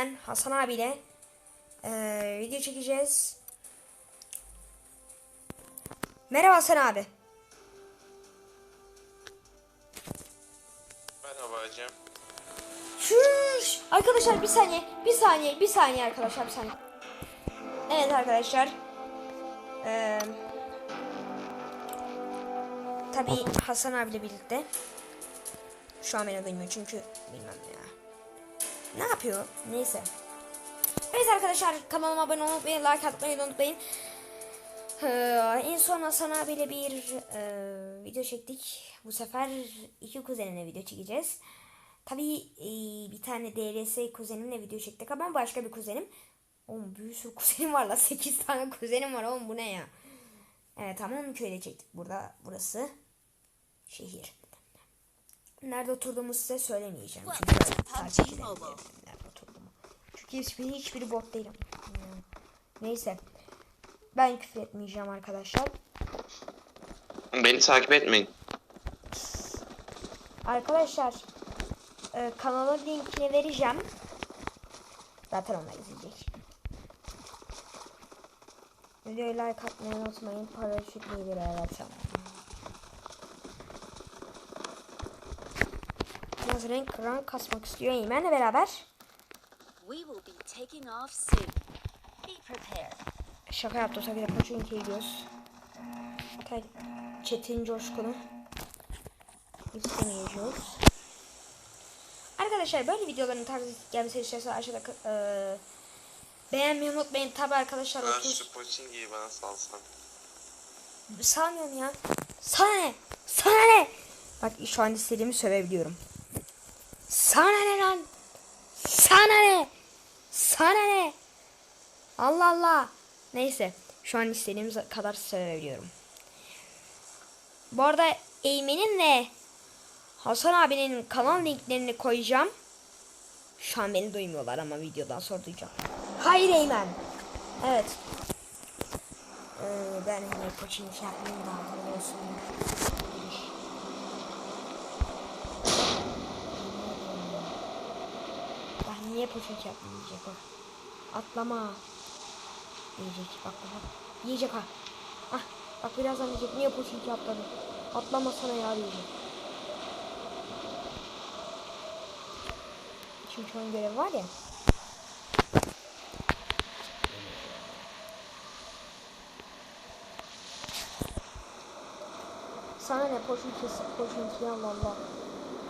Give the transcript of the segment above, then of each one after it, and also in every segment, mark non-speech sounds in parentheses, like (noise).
ben Hasan abiyle eee, video çekeceğiz. Merhaba Hasan abi. Merhaba hacım. Şuş. Arkadaşlar bir saniye, bir saniye, bir saniye arkadaşlar bir saniye. Evet arkadaşlar. Eee Tabii Hasan abiyle birlikte. Şu an beni duymuyor çünkü bilmem ya. Ne yapıyor? Neyse. Evet arkadaşlar kanalıma abone olmayı like atmayı unutmayın. Ee, en son Hasan abiyle bir e, video çektik. Bu sefer iki kuzenine video çekeceğiz. Tabii e, bir tane DRS kuzenimle video çektik ama başka bir kuzenim. Oğlum bir sürü kuzenim var la 8 (laughs) tane kuzenim var oğlum bu ne ya. Evet ama onu köyde çektik. Burada burası şehir. Nerede oturduğumu size söylemeyeceğim. Çünkü takip. Nerede oturduğumu. Çünkü hiçbiri, hiçbiri bot değilim. Hmm. Neyse. Ben küfür etmeyeceğim arkadaşlar. Beni takip etmeyin. Arkadaşlar e, kanalın linkini vereceğim. Zaten onlar izleyecek. Videoyu like atmayı unutmayın. Paraşütle bir evet tamam. Biraz renk rank kasmak istiyor Eymen'le beraber. We will be taking off soon. Be prepared. Şaka yaptı tabii de Pochinki'ye gidiyoruz. Hatta Çetin Coşkun'u istemeyeceğiz. Arkadaşlar böyle videoların tarzı gelmesi istiyorsa aşağıda eee beğenmeyi unutmayın. Tabi arkadaşlar Ben 30 şu Pochinki'yi bana salsam. Sanmıyorum ya. Sana ne? Sana ne? Bak şu an istediğimi sövebiliyorum. Sana ne lan? Sana ne? Sana ne? Allah Allah. Neyse. Şu an istediğim kadar sövebiliyorum. Bu arada Eymen'in ve Hasan abinin kanal linklerini koyacağım. Şu an beni duymuyorlar ama videodan sonra duyacağım. Hayır Eymen. Evet. Ee, ben yine koçun şey yapmayayım da haberin olsun. Ben niye poşet yapmayayım diyecek o. Atlama. Diyecek bak bak. Yiyecek ha. Ah bak birazdan diyecek niye poşet atladın. Atlama sana ya diyecek. Çünkü onun görevi var ya. Sana ne poşun kesip poşun ki Allah Allah.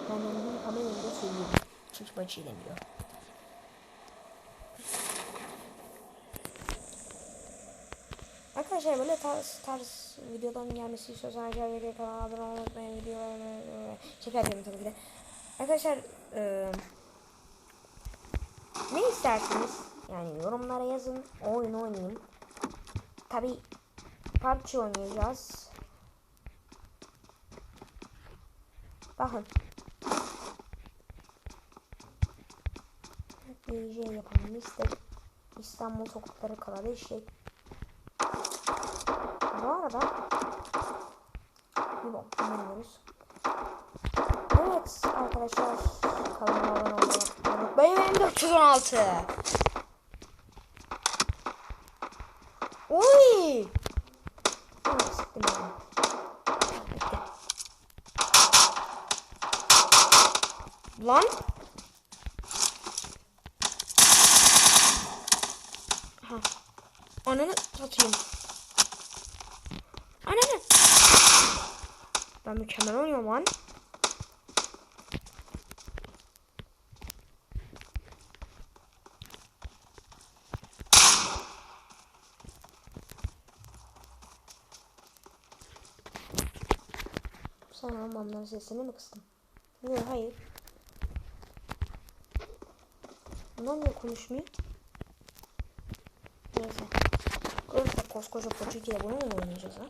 Ben onun kamerayla söylüyorum. Çünkü maçı demiyor. Arkadaşlar böyle tarz tarz videodan gelmesi istiyorsanız aşağı videoya kanala abone olmayı unutmayın. Videoları şaka yapıyorum tabii ki de. Arkadaşlar eee ne istersiniz? Yani yorumlara yazın. Oyun oynayayım. Tabi PUBG oynayacağız. Bakın. DJ yapalım istedik. İstanbul sokakları kaladı şey. Bu arada bir bak bilmiyoruz. Evet arkadaşlar kanalıma abone olmayı. Benim 416. Oy! Evet, sıktım yani. Bitti. Lan. Ha. Ananı satayım. Ananı. Ben mükemmel oynuyorum lan. Sen almamdan sesini mi kıstın? Yok hayır. Bunlar niye konuşmuyor? Neyse. Görürse koskoca poçukiyle bunu mu oynayacağız ha?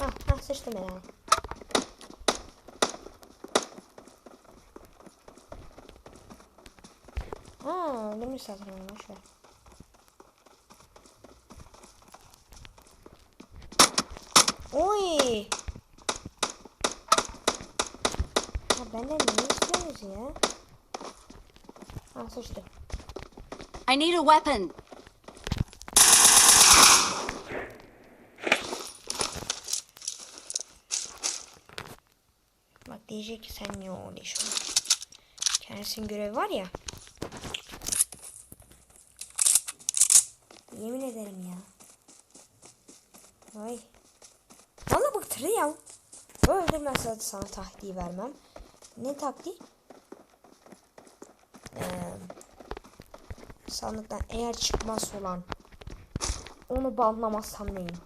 Ah, ah sıçtım ben ha. Ha, öldürmüş zaten onu boş ver. Oy. Ya benden ne istiyorsunuz ya? Ha sıçtı. I need a weapon. Bak diyecek ki sen niye uğraşıyorsun? Kendisinin görevi var ya. Yemin ederim ya. Vay. Valla bıktırdı ya. Öldürmezse sana taktiği vermem. Ne taktiği? Ee, sandıktan eğer çıkmaz olan onu banlamazsam neyim?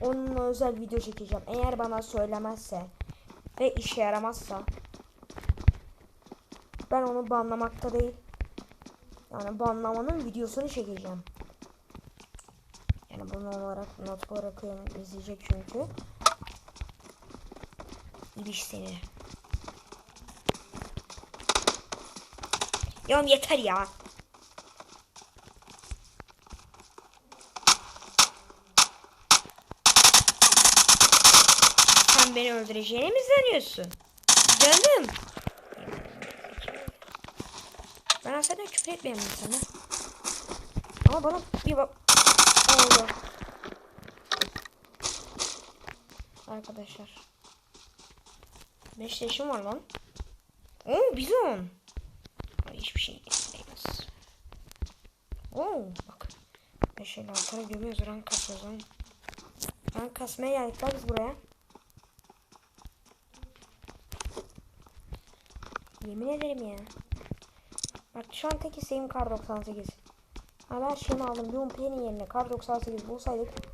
Onunla özel video çekeceğim. Eğer bana söylemezse ve işe yaramazsa ben onu banlamakta değil yani banlamanın videosunu çekeceğim. Yani bunu olarak not bırakıyorum izleyecek çünkü. Seni. Ya yeter ya. Sen beni öldüreceğini mi sanıyorsun? Canım. Ben aslında küfür etmiyorum sana. Ama bana bir bak. Oldu. Arkadaşlar. Beş yaşım var lan. Oo bizon. Ay hiçbir şey değmez. Oo bak. Beş elli altına gömüyoruz rank kasıyoruz oğlum. Rank kasmaya geldik lan biz buraya. Yemin ederim ya. Bak şu an tek isteğim kar 98. Abi her şeyimi aldım. Bir Umpe'nin yerine kar 98 bulsaydık.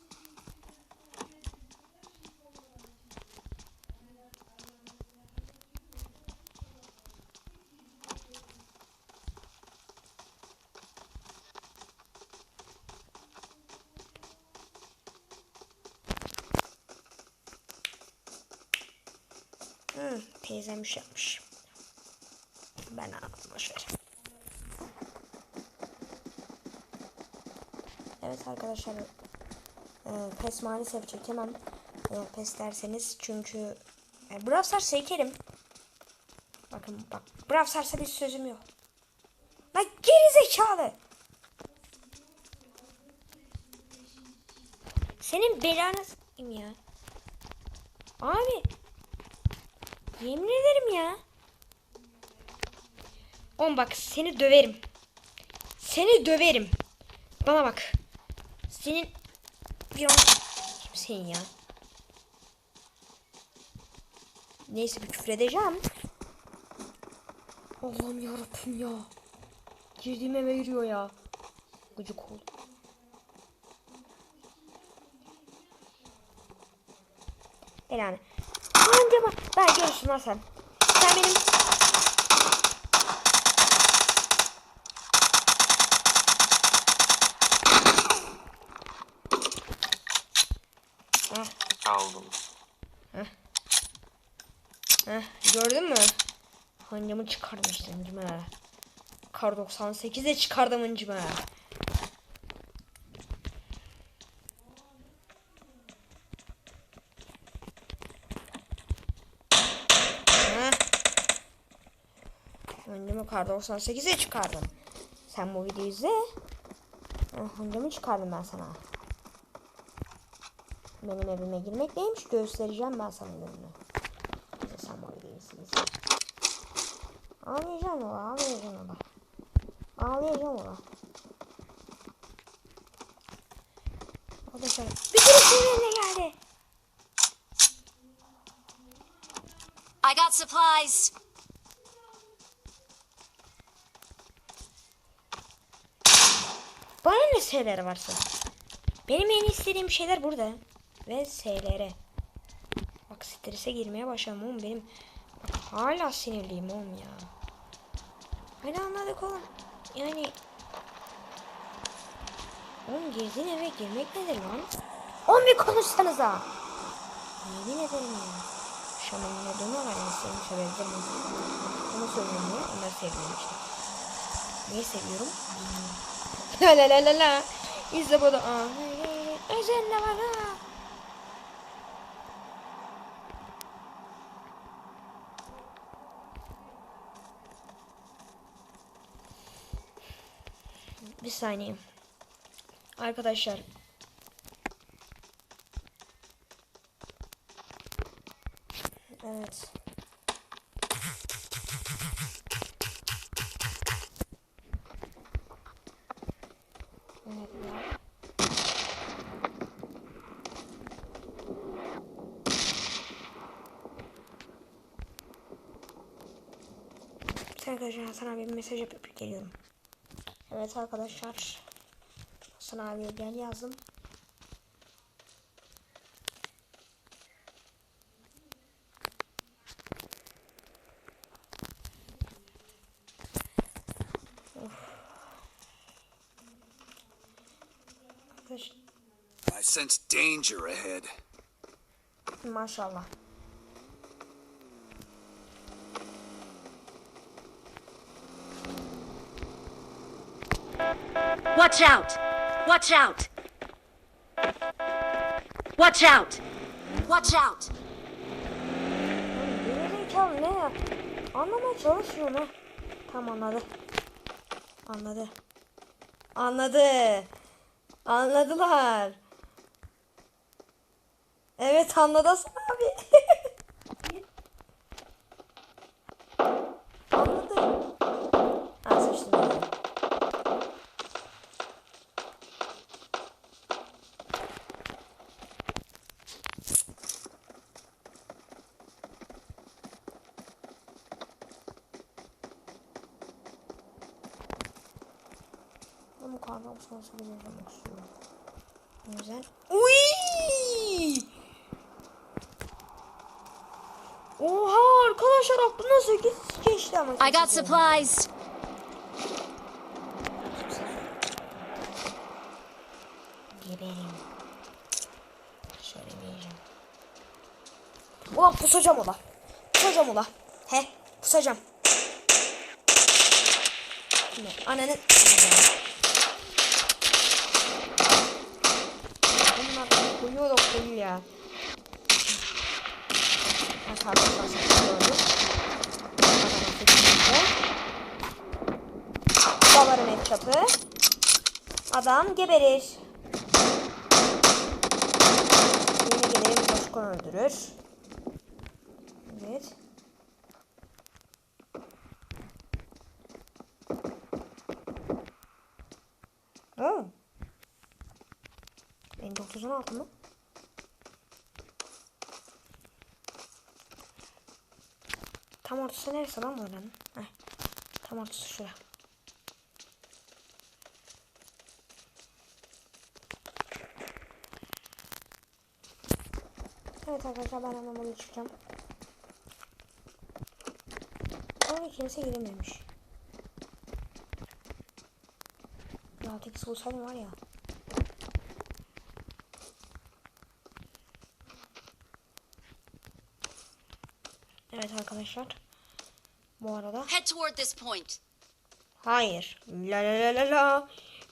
Arkadaşlar. E, pes maalesef çekemem. Eğer pes derseniz çünkü e, Brawl Stars. Bakın bak Brawl Stars'a bir sözüm yok. Lan geri zekalı. Senin belanı ya. Abi. Yemin ederim ya. On bak seni döverim. Seni döverim. Bana bak. Senin bir an kimsin ya? Neyse bir küfür edeceğim. Allah'ım yarabbim ya. Girdiğim eve giriyor ya. Gıcık oldum. Yani. Anca bak. Ben görürsün lan. Sen benim Heh, Aldım. heh, gördün mü? Hancımı çıkarmıştım incime. Kar 98'e çıkardım incime. Heh. Hancımı kar 98'e çıkardım. Sen bu videoyu izle. Heh, Hancımı çıkardım ben sana. Benim evime girmek neymiş göstereceğim ben sana gününü. Neyse sen videoyu izle. Ağlayacağım ola, ağlayacağım ola. Ağlayacağım ola. Arkadaşlar bir sürü eline geldi. I got supplies. Bana ne SLR varsa. Benim en istediğim şeyler burada. Ve SLR. Bak strese girmeye başladım oğlum benim. Bak, hala sinirliyim oğlum ya. Hadi anladık oğlum. Yani. Oğlum girdiğin eve girmek nedir lan? Oğlum bir konuşsanıza. Yemin ederim ya. Benimle dönüyorlar yani seni sevebilirim. Onu söylüyorum niye? Onları seviyorum işte. Niye seviyorum? (laughs) La la la la la. İzle bu da. Özenle bana. Bir saniye. Arkadaşlar. Evet. Arkadaşlar sana bir mesaj yapıp geliyorum. Evet arkadaşlar. Hasan abiye gel yazdım. I sense danger ahead. maşallah. Watch out! Watch out! Watch out! Watch out! Gerizekalı ne ya? Anlamaya çalışıyor ne? Tam anladı. Anladı. Anladı. Anladılar. Evet anladı Hasan abi. anladı. Ha sıçtım. ya. Ben bu sonrası bir yaşamak istiyorum. O yüzden... Uy! Oha arkadaşlar aklımdan 8 geçti ama. I got supplies. Geberim. Söylemeyeceğim. Ulan pusacağım ola. Pusacağım ola. He pusacağım. Ananın... Bunlar koyuyor da koyuyor ya. Dalarım et. Adam geberir. Yeni gelen bir coşkun öldürür. Evet. Oo. Benim 916 mı? Tam ortası neresi lan buranın? Heh. Tam ortası şura. Evet arkadaşlar ben hemen buraya çıkacağım. Oraya kimse girememiş. Ya tek olsaydım var ya. Evet arkadaşlar. Bu arada Head toward this point. hayır. La la la la la.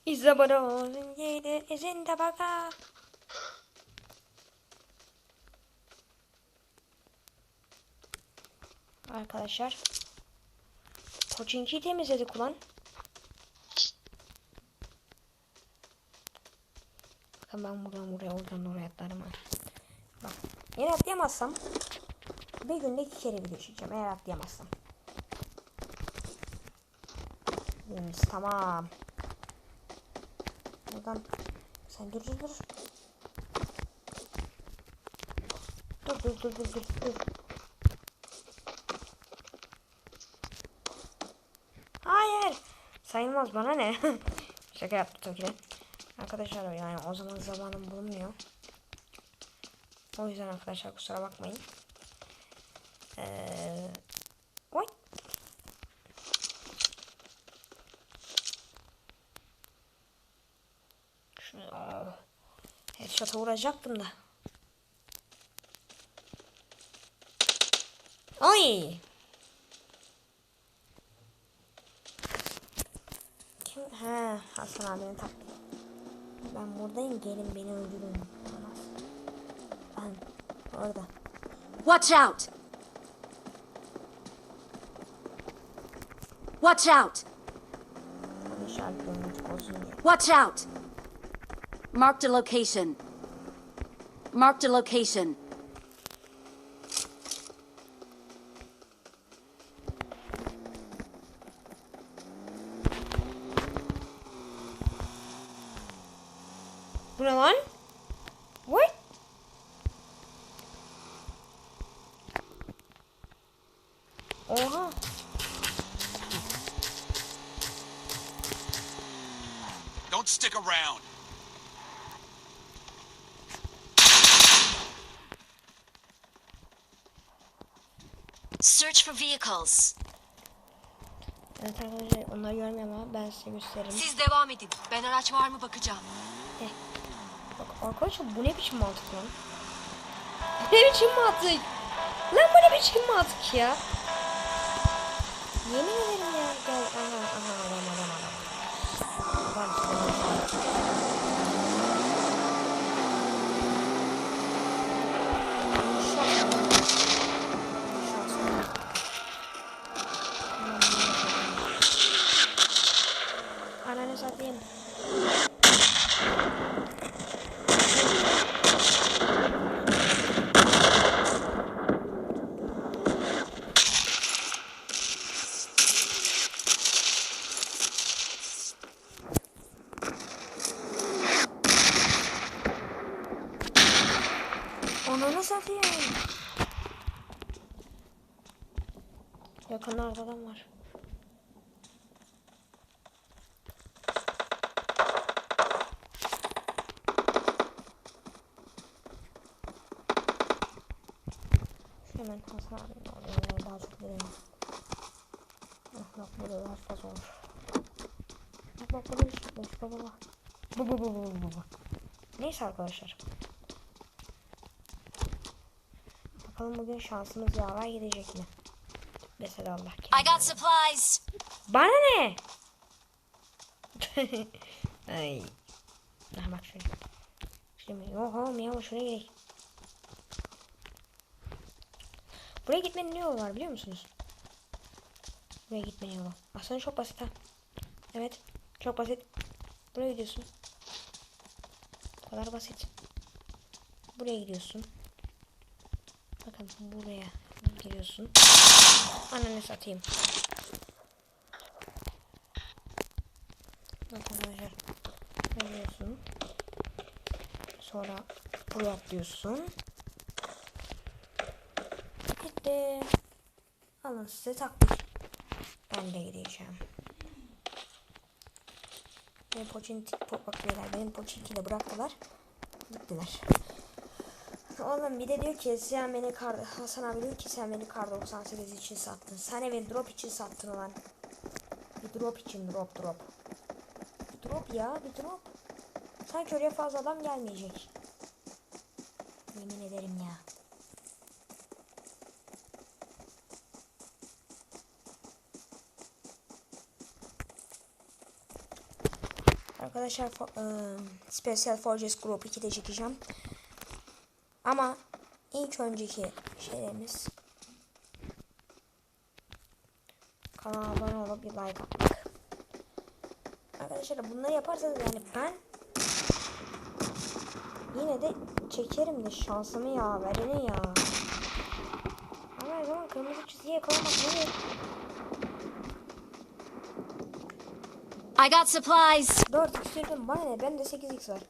İzle bana yedi izinde baka. Arkadaşlar. Koçinki'yi temizledik ulan. Bakın ben buradan buraya oradan oraya atlarım. Bak. Yine atlayamazsam bir günde iki kere video çekeceğim eğer atlayamazsam. Birimiz tamam. Buradan sen dur dur dur. Dur dur dur dur dur dur. Hayır. Sayılmaz bana ne? (laughs) Şaka yaptım tabii ki. Arkadaşlar yani o zaman zamanım bulunmuyor. O yüzden arkadaşlar kusura bakmayın. Ee, oy. Şunu. Headshot'a vuracaktım da. Ay. Kim? He Hasan abinin tak. Ben buradayım gelin beni öldürün. Ben orada. Watch out! Watch out! Watch out! Marked a location. Marked a location. Bu? Vehicles. Evet arkadaşlar onlar görmüyor ama ben size gösteririm. Siz devam edin. Ben araç var mı bakacağım. Bak arkadaşlar bu ne biçim mantık lan? Bu ne biçim mantık? Lan bu ne biçim mantık ya? Yemin ederim ya. Gel aha aha adam adam adam. Adam adam. Ananı satayım. Ananı satayım. Yakınlarda adam var. Hemen Hasan abi oraya daha çok verelim. Ah bak burada daha fazla olur. Bak bak bak. Bu bu bu bu bu bu. Neyse arkadaşlar. Bakalım bugün şansımız yaver gidecek mi? Mesela Allah I got supplies. Bana ne? (laughs) Ay. Ah bak şöyle. Şimdi yok oğlum ya şuraya gidelim. Buraya gitmenin ne yolu var biliyor musunuz? Buraya gitmenin yolu. Aslında çok basit ha. Evet. Çok basit. Buraya gidiyorsun. Bu kadar basit. Buraya gidiyorsun. Bakın buraya giriyorsun. Ananı satayım. Bakın arkadaşlar. Geliyorsun. Sonra buraya atlıyorsun. Bitti. Alın size taktik. Ben de gideceğim. Benim poçinti po bakıyorlar. Benim poçinti de bıraktılar. Gittiler. Oğlum bir de diyor ki sen beni kar Hasan abi diyor ki sen beni kar 98 için sattın. Sen evin drop için sattın ulan. Bir drop için drop drop. Bir drop ya bir drop. Sanki oraya fazla adam gelmeyecek. Yemin ederim ya. Arkadaşlar ıı, Special Forces Group 2'de çekeceğim. Ama ilk önceki şeylerimiz kanala abone olup bir like atmak. Arkadaşlar bunları yaparsanız yani ben yine de çekerim de şansımı ya verini ya. Ama her zaman kırmızı çizgiye yakalamak nedir? I got supplies. 4 x sürdüm bana ne bende 8x var.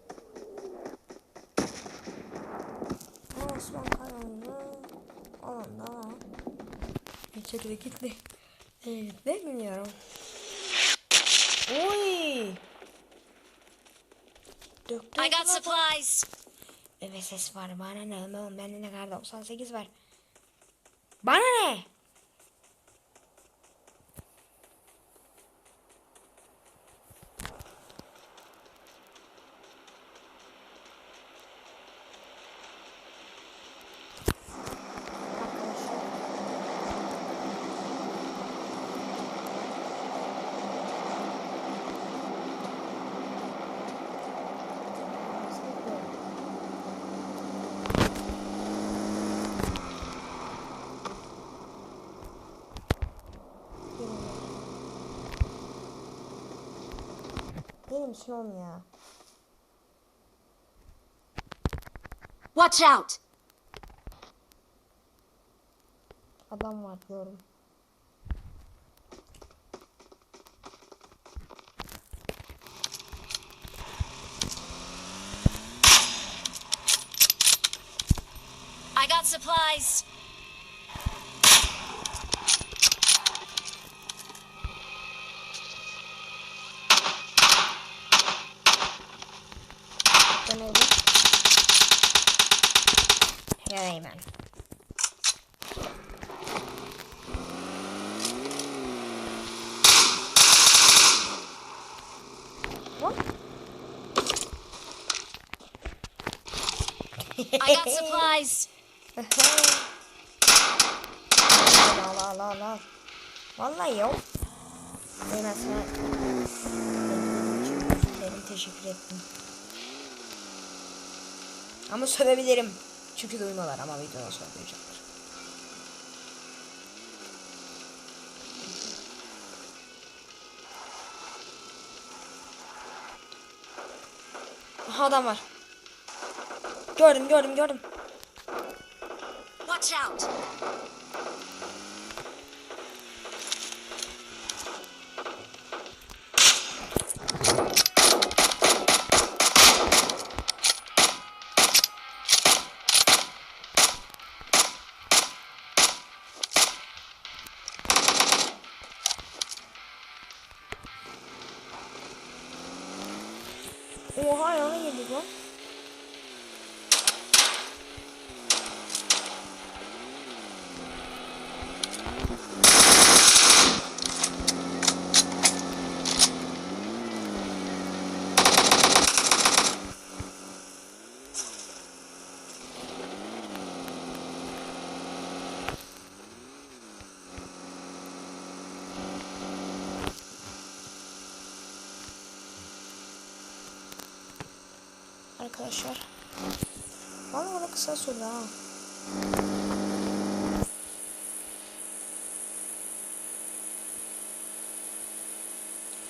Aa, Osman kazandı. Aman da. Çekile gitti. Evet ne bilmiyorum. Oy. Döktüm. I got supplies. Evet ses var bana ne oğlum bende ne kadar 98 var. Bana ne? Değil misin oğlum? Watch out! Adam var diyorum. I got supplies. Neydi? Yarayman. What? I got (laughs) supplies. al al al al. Vallahi yok. Ben Derim teşekkür ettim. Ama sövebilirim. Çünkü duymuyorlar ama videodan sonra duyacaklar. Aha adam var. Gördüm gördüm gördüm. Watch out! Oha yana girdik lan. Arkadaşlar. Vallahi bana kısa sürdü ha.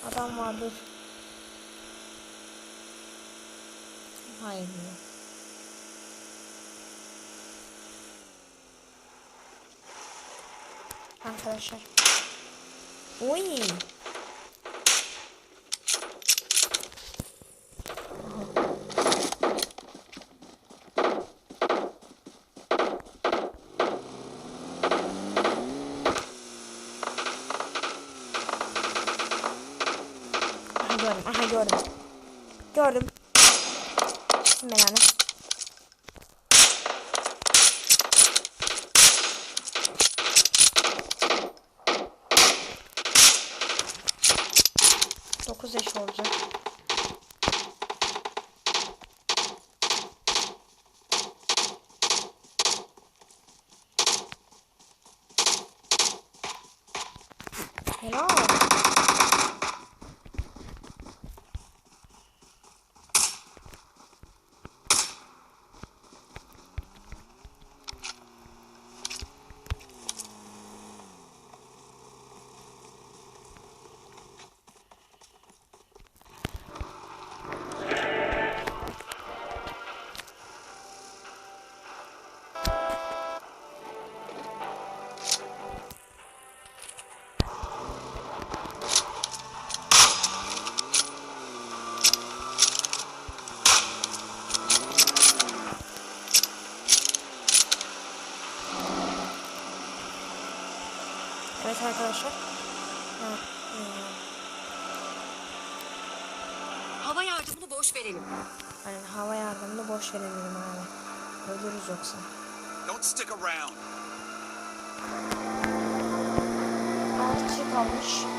Adam vardır. Hayır. diyor. Arkadaşlar. Oy. Aha gördüm. Gördüm. Belanı. Dokuz yaş olacak. Helal. Evet arkadaşlar. Evet, e, Hava yardımını boş verelim. yani hava yardımını boş verelim abi. Ölürüz yoksa. Don't stick around. Altı kişi kalmış.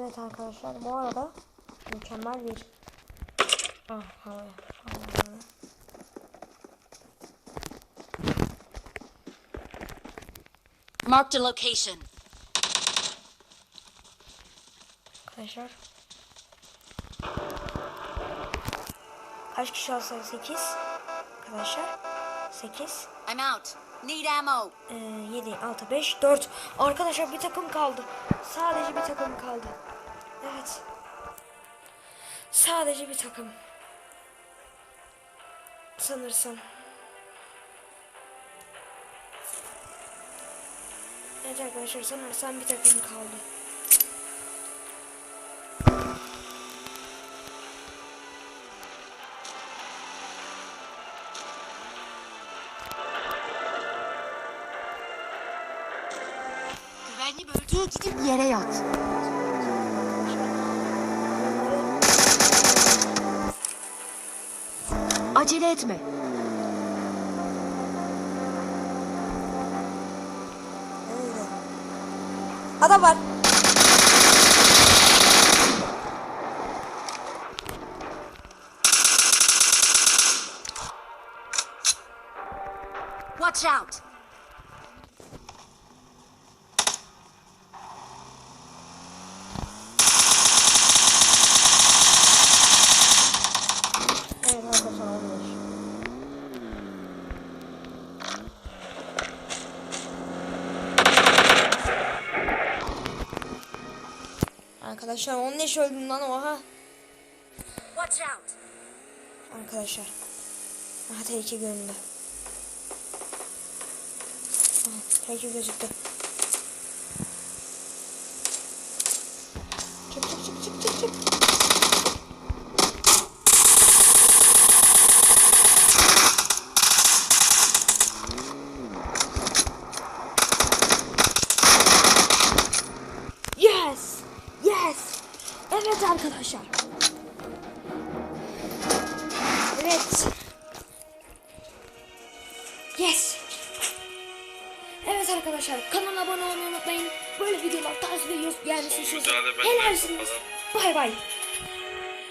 Evet arkadaşlar bu arada mükemmel bir Ah, havaya. havaya. Marked a location. Arkadaşlar. Kaç kişi alsak? 8. Arkadaşlar. 8. I'm out. Need ammo. Ee, 7, 6, 5, 4. Arkadaşlar bir takım kaldı. Sadece bir takım kaldı. Evet. Sadece bir takım. Sanırsam. Evet arkadaşlar sanırsam bir takım kaldı. Güvenli bölgeye gidip yere yat. Acele etme. Öyle. Adam var. Arkadaşlar onun eş öldüm lan oha. Watch out. Arkadaşlar. Aha tehlike göründü. Aha, tehlike gözüktü.